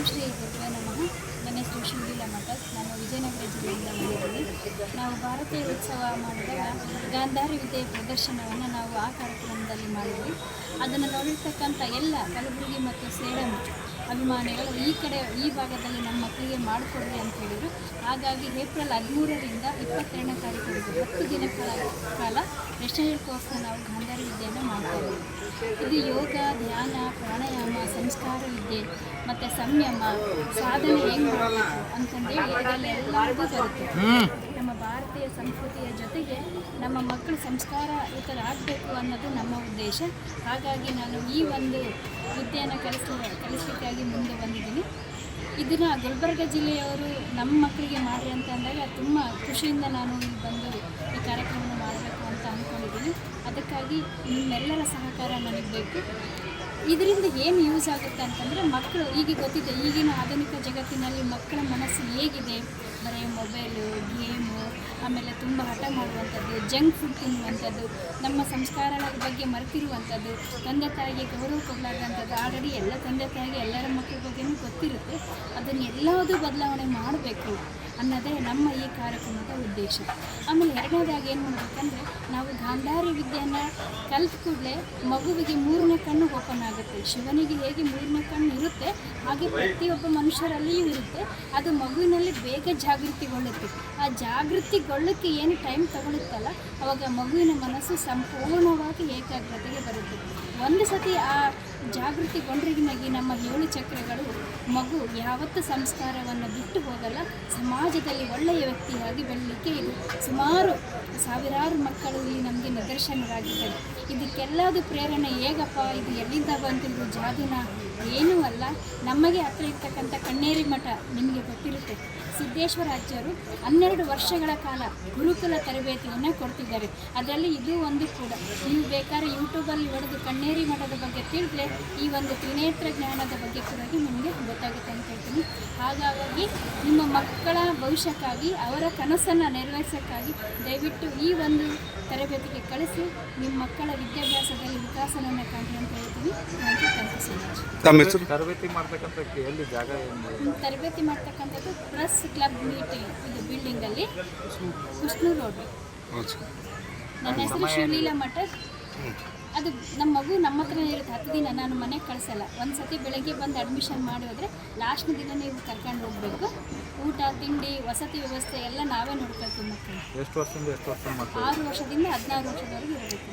ಓಂ ಶ್ರೀ ಗುರುವೇ ನಮಃ. ನನ್ನ ಹೆಸರು ಶಿವಲೀಲಾ ಮಠ, ನಾನು ವಿಜಯನಗರ ಜಿಲ್ಲೆಯಿಂದ ಬಂದಿದ್ದೀನಿ. ನಾವು ಭಾರತೀಯ ಉತ್ಸವ ಮಾಡಿದಾಗ ಗಾಂಧಾರಿ ವಿದ್ಯೆ ಪ್ರದರ್ಶನವನ್ನು ನಾವು ಆ ಕಾರ್ಯಕ್ರಮದಲ್ಲಿ ಮಾಡಿದ್ವಿ. ಅದನ್ನು ನೋಡಿರ್ತಕ್ಕಂಥ ಎಲ್ಲ ಕಲಬುರಗಿ ಮತ್ತು ಸೇಡಂ ಅಭಿಮಾನಿಗಳು ಈ ಕಡೆ, ಈ ಭಾಗದಲ್ಲಿ ನಮ್ಮ ಮಕ್ಕಳಿಗೆ ಮಾಡಿಕೊಡ್ರಿ ಅಂತ ಹೇಳಿದರು. ಹಾಗಾಗಿ ಏಪ್ರಿಲ್ ಹದಿಮೂರರಿಂದ ಇಪ್ಪತ್ತೆರಡನೇ ತಾರೀಕು ಹತ್ತು ದಿನ ಕಾಲ ಕಾಲ ಕೋರ್ಸ್ನ ನಾವು ಗಾಂಧಾರಿ ವಿದ್ಯೆಯನ್ನು ಮಾಡ್ತಾ ಇದು ಯೋಗ, ಧ್ಯಾನ ಮತ್ತು ಸಂಯಮ ಸಾಧನೆ ಹೆಂಗೆ ಮಾಡಬೇಕು ಅಂತಂದೇಳಿ ಇದರಲ್ಲಿ ಎಲ್ಲರಿಗೂ ಬರುತ್ತೆ. ನಮ್ಮ ಭಾರತೀಯ ಸಂಸ್ಕೃತಿಯ ಜೊತೆಗೆ ನಮ್ಮ ಮಕ್ಕಳು ಸಂಸ್ಕಾರಯುತರಾಗಬೇಕು ಅನ್ನೋದು ನಮ್ಮ ಉದ್ದೇಶ. ಹಾಗಾಗಿ ನಾನು ಈ ಒಂದು ವಿದ್ಯೆಯನ್ನು ಕಲಿಸ ಕಲಿಸಲಿಕ್ಕಾಗಿ ಮುಂದೆ ಬಂದಿದ್ದೀನಿ. ಇದನ್ನು ಗುಲ್ಬರ್ಗ ಜಿಲ್ಲೆಯವರು ನಮ್ಮ ಮಕ್ಕಳಿಗೆ ಮಾಡ್ರಿ ಅಂತ ಅಂದಾಗ ತುಂಬ ಖುಷಿಯಿಂದ ನಾನು ಇಲ್ಲಿ ಬಂದು ಈ ಕಾರ್ಯಕ್ರಮ ಮಾಡಬೇಕು ಅಂತ ಅಂದ್ಕೊಂಡಿದ್ದೀನಿ ಅದಕ್ಕಾಗಿ ನಿಮ್ಮೆಲ್ಲರ ಸಹಕಾರ ನನಗೆ ಬೇಕು. ಇದರಿಂದ ಏನು ಯೂಸ್ ಆಗುತ್ತೆ ಅಂತಂದರೆ ಮಕ್ಕಳು ಈಗ ಗೊತ್ತಿದೆ, ಈಗಿನ ಆಧುನಿಕ ಜಗತ್ತಿನಲ್ಲಿ ಮಕ್ಕಳ ಮನಸ್ಸು ಹೇಗಿದೆ? ಬರೀ ಮೊಬೈಲು ಗೇಮು ಆಮೇಲೆ ತುಂಬ ಹಠ ಮಾಡುವಂಥದ್ದು ಜಂಕ್ ಫುಡ್ ತಿನ್ನುವಂಥದ್ದು, ನಮ್ಮ ಸಂಸ್ಕಾರಗಳ ಬಗ್ಗೆ ಮರೆತಿರುವಂಥದ್ದು, ತಂದೆ ತಾಯಿಗೆ ಗೌರವ ಕೊಡಲಾರ್ದಂಥದ್ದು, ಆಲ್ರೆಡಿ ಎಲ್ಲ ತಂದೆ ತಾಯಿಗೆ ಎಲ್ಲರ ಮಕ್ಕಳ ಬಗ್ಗೆಯೂ ಗೊತ್ತಿರುತ್ತೆ. ಅದನ್ನು ಎಲ್ಲದೂ ಬದಲಾವಣೆ ಮಾಡಬೇಕು. ಅನ್ನೋದೇ ನಮ್ಮ ಈ ಕಾರ್ಯಕ್ರಮದ ಉದ್ದೇಶ. ಆಮೇಲೆ ಎರಡನೇದಾಗಿ ಏನು ಮಾಡಬೇಕಂದ್ರೆ, ನಾವು ಗಾಂಧಾರಿ ವಿದ್ಯೆಯನ್ನು ಕಲ್ತ ಕೂಡಲೇ ಮಗುವಿಗೆ ಮೂರನೇ ಕಣ್ಣು ಓಪನ್ ಆಗುತ್ತೆ. ಶಿವನಿಗೆ ಹೇಗೆ ಮೂರನೇ ಕಣ್ಣು ಇರುತ್ತೆ, ಹಾಗೆ ಪ್ರತಿಯೊಬ್ಬ ಮನುಷ್ಯರಲ್ಲಿಯೂ ಇರುತ್ತೆ. ಅದು ಮಗುವಿನಲ್ಲಿ ಬೇಗ ಜಾಗೃತಿಗೊಳ್ಳುತ್ತೆ. ಆ ಜಾಗೃತಿಗೊಳ್ಳಕ್ಕೆ ಏನು ಟೈಮ್ ತಗೊಳುತ್ತಲ್ಲ, ಅವಾಗ ಮಗುವಿನ ಮನಸ್ಸು ಸಂಪೂರ್ಣವಾಗಿ ಏಕಾಗ್ರತೆಗೆ ಬರುತ್ತೆ. ಒಂದು ಸತಿ ಆ ಜಾಗೃತಿಗೊಂಡ್ರಿಗಿನಾಗಿ ನಮ್ಮ ಏಳು ಚಕ್ರಗಳು, ಮಗು ಯಾವತ್ತೂ ಸಂಸ್ಕಾರವನ್ನು ಬಿಟ್ಟು ಹೋಗಲ್ಲ ಸಮಾಜದಲ್ಲಿ ಒಳ್ಳೆಯ ವ್ಯಕ್ತಿಯಾಗಿ ಬೆಳಲಿಕ್ಕೆ ಇದು ಸುಮಾರು ಸಾವಿರಾರು ಮಕ್ಕಳು ಇಲ್ಲಿ ನಮಗೆ ನಿದರ್ಶನರಾಗಿದ್ದಾರೆ. ಇದಕ್ಕೆಲ್ಲದು ಪ್ರೇರಣೆ ಹೇಗಪ್ಪ? ಇದು ಎಲ್ಲಿಂದ ಬಂತು ಇದು ಜಾದುನ ಏನೂ ಅಲ್ಲ, ನಮಗೆ ಹತ್ರ ಇರ್ತಕ್ಕಂಥ ಕಣ್ಣೇರಿ ಮಠ ನಿಮಗೆ ಗೊತ್ತಿರುತ್ತೆ. ಸಿದ್ದೇಶ್ವರಾಚಾರ್ಯರು ಹನ್ನೆರಡು ವರ್ಷಗಳ ಕಾಲ ಗುರುಕುಲ ತರಬೇತಿಯನ್ನು ಕೊಡ್ತಿದ್ದಾರೆ. ಅದರಲ್ಲಿ ಇದು ಒಂದು ಕೂಡ. ನೀವು ಬೇಕಾದ್ರೆ ಯೂಟ್ಯೂಬಲ್ಲಿ ಹೊಡೆದು ಕಣ್ಣೇರಿ ಮಠದ ಬಗ್ಗೆ ತಿಳಿದ್ರೆ, ಈ ಒಂದು ತ್ರಿನೇತ್ರ ಜ್ಞಾನದ ಬಗ್ಗೆ ಕೂಡ ನಿಮಗೆ ಗೊತ್ತಾಗುತ್ತೆ ಅಂತ ಹೇಳ್ತೀನಿ. ಹಾಗಾಗಿ ನಿಮ್ಮ ಮಕ್ಕಳ ಭವಿಷ್ಯಕ್ಕಾಗಿ, ಅವರ ಕನಸನ್ನು ನೆರವೇರಿಸೋಕ್ಕಾಗಿ ದಯವಿಟ್ಟು ಈ ಒಂದು ತರಬೇತಿಗೆ ಕಳಿಸಿ, ನಿಮ್ಮ ಮಕ್ಕಳ ವಿದ್ಯಾಭ್ಯಾಸದಲ್ಲಿ ವಿಕಾಸವನ್ನು ಕಾಣಿ ಅಂತ ಹೇಳ್ತೀನಿ. ತಮ್ಮ ಹೆಸರು? ತರಬೇತಿ ಮಾಡ್ತಕ್ಕಂಥ ಎಲ್ಲಿ ಜಾಗ ತರಬೇತಿ ಮಾಡ್ತಕ್ಕಂಥದ್ದು ಪ್ರೆಸ್ ಕ್ಲಬ್ ಮೀಟಿಂಗ್ ಇದು ಬಿಲ್ಡಿಂಗಲ್ಲಿ ವಿಷ್ಣು ರೋಡ್ ನನ್ನ ಹೆಸರು ಶಿವಲೀಲಾ ಮಠ. ಅದು ನಮ್ಮ ಮಗು ನಮ್ಮ ಹತ್ರ ಇರುತ್ತೆ ಹತ್ತು ದಿನ ನಾನು ಮನೆಗೆ ಕಳಿಸಲ್ಲ. ಒಂದು ಸತಿ ಬೆಳಗ್ಗೆ ಬಂದು ಅಡ್ಮಿಷನ್ ಮಾಡಿ ಹೋದರೆ ಲಾಸ್ಟ್ನ ದಿನ ನೀವು ಕರ್ಕೊಂಡು ಹೋಗಬೇಕು. ಊಟ ತಿಂಡಿ ವಸತಿ ವ್ಯವಸ್ಥೆ ಎಲ್ಲ ನಾವೇ ನೋಡ್ಕೊಳ್ತೀವಿ ಮಕ್ಕಳು. ಎಷ್ಟು ವರ್ಷದಿಂದ ಎಷ್ಟು ವರ್ಷ ಆರು ವರ್ಷದಿಂದ ಹದಿನಾರು ವರ್ಷದವರೆಗೆ ಇರಬೇಕು.